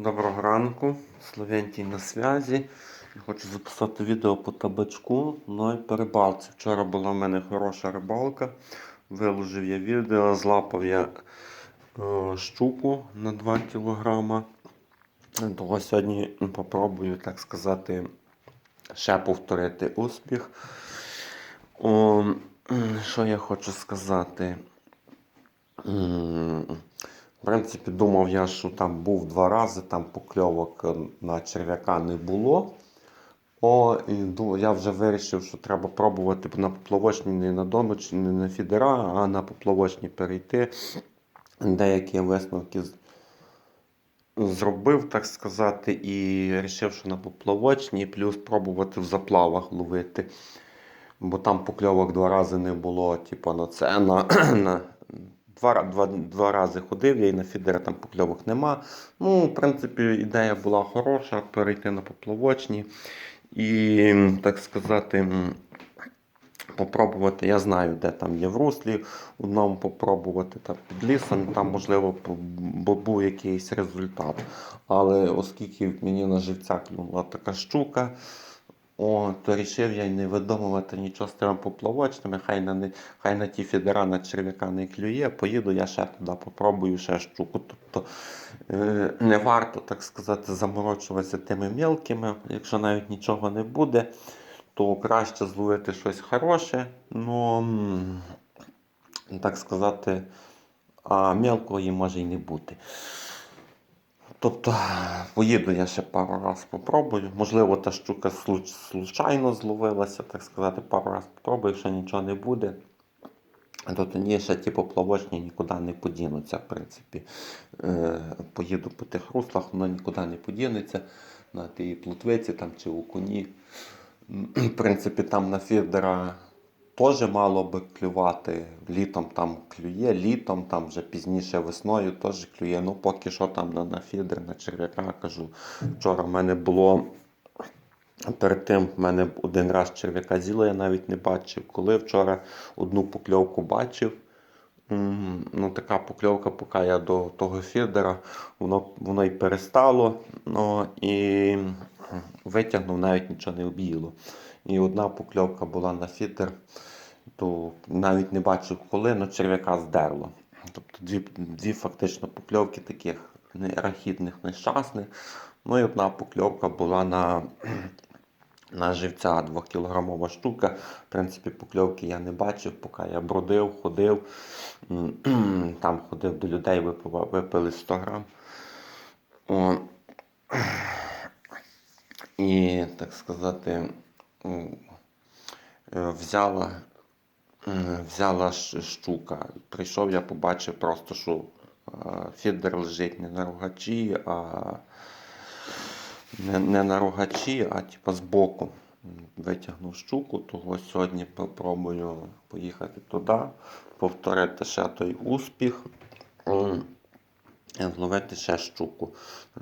Доброго ранку, Словентій на зв'язі. Я хочу записати відео по табачку, ну і по рибалці. Вчора була в мене хороша рибалка. Виложив я відео, злапав я е, щуку на 2 кг. Того сьогодні попробую, так сказати, ще повторити успіх. О, що я хочу сказати? В принципі, думав я, що там був два рази, там покльовок е, на черв'яка не було. О, і я вже вирішив, що треба пробувати на поплавочні не на доночі, не на фідера, а на поплавочні перейти. Деякі висновки зробив, так сказати, і вирішив, що на поплавочні, плюс пробувати в заплавах ловити. Бо там покльовок два рази не було, типу, на це на, на два, два, два рази ходив, я і на фідер там покльовок нема. Ну, в принципі, ідея була хороша перейти на поплавочні і, так сказати, попробувати. Я знаю, де там є в руслі, одному попробувати там під лісом, там, можливо, був якийсь результат. Але оскільки мені на живця клюнула така щука, о, рішив я й не видумувати нічого з тими поплавочними, хай на, не- хай на ті фідера на черв'яка не клює, поїду я ще туди попробую ще щуку. Тобто е, не варто, так сказати, заморочуватися тими мілкими. Якщо навіть нічого не буде, то краще зловити щось хороше. Ну, так сказати, а мелкої може й не бути. Тобто, поїду я ще пару раз попробую. Можливо, та щука случайно зловилася, так сказати, пару раз попробую, якщо нічого не буде. То тоді ще ті поплавочні нікуди не подінуться, в принципі. Е, поїду по тих руслах, воно нікуди не подінеться. На тій плотвиці там чи у коні. В принципі, там на фідера теж мало би клювати. Літом там клює, літом, там вже пізніше весною теж клює. Ну, поки що там на, на фідер, на черв'яка кажу. Вчора в мене було. Перед тим в мене один раз черв'яка з'їло, я навіть не бачив. Коли вчора одну покльовку бачив, ну така покльовка, поки я до того фідера, воно, воно і перестало, ну, і витягнув, навіть нічого не об'їло. І одна покльовка була на фідер, то навіть не бачив коли, але черв'яка здерло. Тобто дві, дві фактично покльовки таких нерахідних, нещасних. Ну і одна покльовка була на на живця 2-кілограмова штука. В принципі, покльовки я не бачив, поки я бродив, ходив. Там ходив до людей, випили 100 грам. О. І, так сказати, взяла, взяла щ- щука. Прийшов, я побачив просто, що е, фідер лежить не на рогачі, а не, не на рогачі, а типа збоку. Витягнув щуку, того сьогодні попробую поїхати туди, повторити ще той успіх. Зловити ще щуку.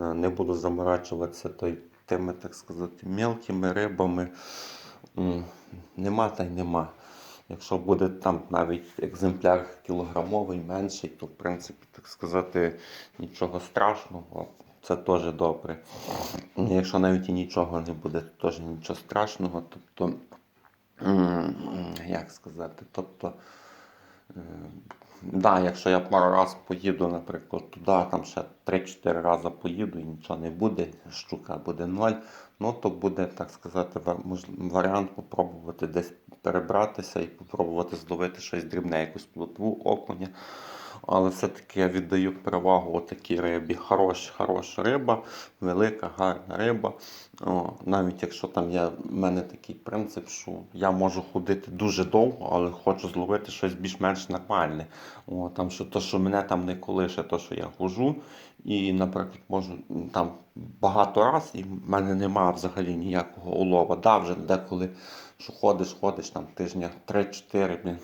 Е, Не буду заморачуватися той, тими, так сказати, мелкими рибами. Нема та й нема. Якщо буде там навіть екземпляр кілограмовий менший, то в принципі, так сказати, нічого страшного. Це теж добре. Якщо навіть і нічого не буде, то теж нічого страшного. Тобто, як сказати, тобто, да, якщо я пару раз поїду, наприклад, туди, там ще 3-4 рази поїду і нічого не буде, щука буде ноль, ну то буде, так сказати, варіант попробувати десь перебратися і попробувати зловити щось дрібне, якусь плотву, окуня. Але все-таки я віддаю перевагу такій рибі. Хорош, хороша риба, велика, гарна риба. О, навіть якщо там я, в мене такий принцип, що я можу ходити дуже довго, але хочу зловити щось більш-менш нормальне. О, там, що то, що мене там не колише, то, що я хожу, і, наприклад, можу там багато раз, і в мене немає взагалі ніякого улова. Да, вже деколи що ходиш, ходиш там тижня 3-4, блін,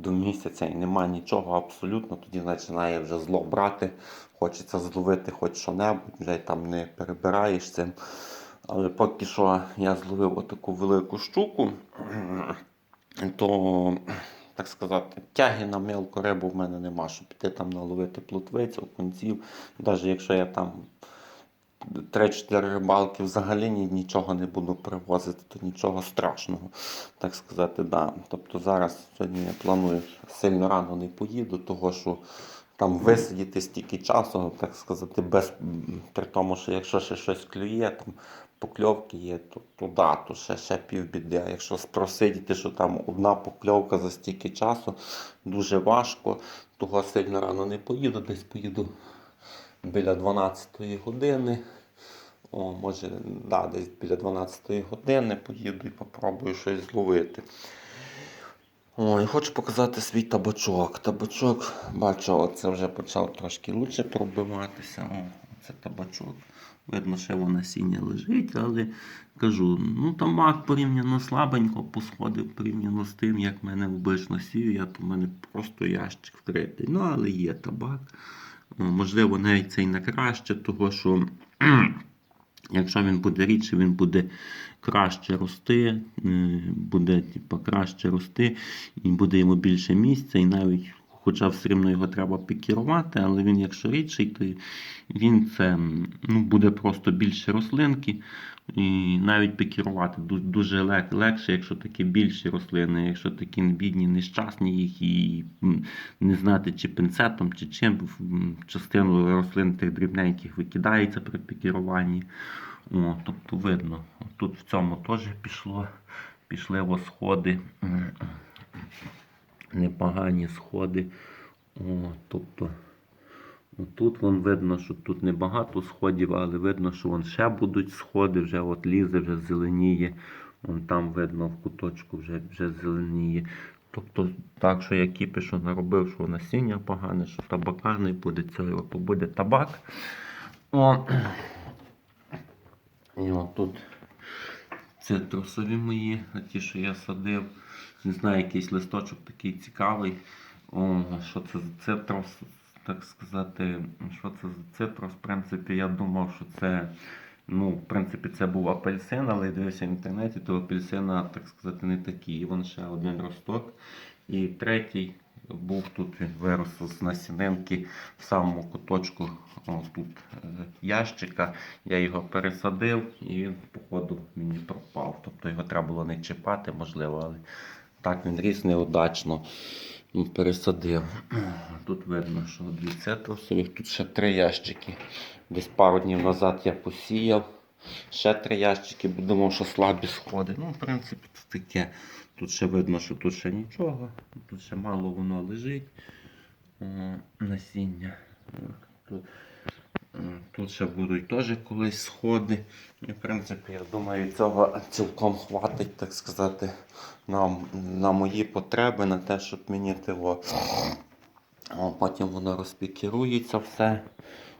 до місяця і нема нічого абсолютно, тоді починає вже зло брати. Хочеться зловити хоч що-небудь, вже там не перебираєш цим. Але поки що я зловив отаку велику щуку, то, так сказати, тяги на мелку рибу в мене нема, щоб піти там наловити плотвицю, окунців. Навіть якщо я там 3-4 рибалки взагалі нічого не буду привозити, то нічого страшного, так сказати, да. Тобто зараз сьогодні я планую сильно рано не поїду, того що там висидіти стільки часу, так сказати, без при тому, що якщо ще щось клює, там покльовки є, то, да, то ще, ще півбіди. А якщо просидіти, що там одна покльовка за стільки часу, дуже важко, того сильно рано не поїду, десь поїду біля 12 години. О, може, да, десь біля 12 години поїду і попробую щось зловити. О, і хочу показати свій табачок. Табачок, бачу, оце вже почав трошки лучше пробиватися. О, це табачок. Видно, що воно насіння лежить, але кажу, ну табак порівняно слабенько посходив порівняно з тим, як в мене обично сів, я то в мене просто ящик вкритий. Ну, але є табак. Можливо, навіть це і не краще, того що якщо він буде рідше, він буде краще рости, е, буде типу, краще рости, і буде йому більше місця, і навіть, хоча все рівно його треба пікірувати, але він, якщо рідший, то він це ну, буде просто більше рослинки. І навіть пікірувати дуже лег- легше, якщо такі більші рослини, якщо такі бідні, нещасні їх і не знати, чи пінцетом, чи чим. Частину рослин тих дрібненьких викидається при пікіруванні. О, тобто видно, тут в цьому теж пішло, пішли восходи, непогані сходи. О, тобто, тут вон видно, що тут небагато сходів, але видно, що вон ще будуть сходи, вже от лізе, вже зеленіє. Вон там видно в куточку вже, вже зеленіє. Тобто, так, що я кіпішу наробив, що насіння погане, що табака не буде, цього то буде табак. О, і от тут цитрусові мої, ті, що я садив. Не знаю, якийсь листочок такий цікавий. О, що це за цитрус, так сказати, що це за цитрус? В принципі, я думав, що це. Ну, в принципі, це був апельсин, але я дивився в інтернеті, то апельсина, так сказати, не такий. І вон ще один росток. І третій був тут, він вирос з насінинки в самому куточку тут е, ящика. Я його пересадив і він, походу, мені пропав. Тобто його треба було не чіпати, можливо, але так він ріс неудачно. Ну, Пересадив. Тут видно, що дві цитрусових, тут ще три ящики. Десь пару днів назад я посіяв. Ще три ящики, бо думав, що слабі сходи. Ну, в принципі, це таке. Тут ще видно, що тут ще нічого. Тут ще мало воно лежить. О, насіння. Тут, тут ще будуть теж колись сходи. І, в принципі, я думаю, цього цілком хватить, так сказати, на, на мої потреби, на те, щоб мені того. О, потім воно розпікірується все.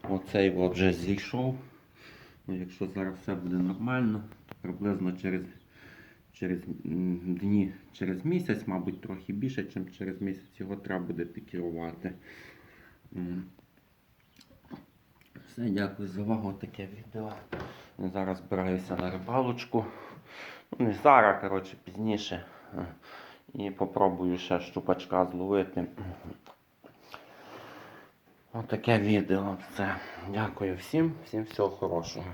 Оцей вже зійшов. Ну, якщо зараз все буде нормально, то приблизно через, через дні, через місяць, мабуть, трохи більше, ніж через місяць його треба буде пікірувати. Все, дякую за увагу. Таке відео. Зараз збираюся на рибалочку. Ну, не зараз, коротше, пізніше. І попробую ще щупачка зловити. Отаке відео. Все. Дякую всім, всім всього хорошого.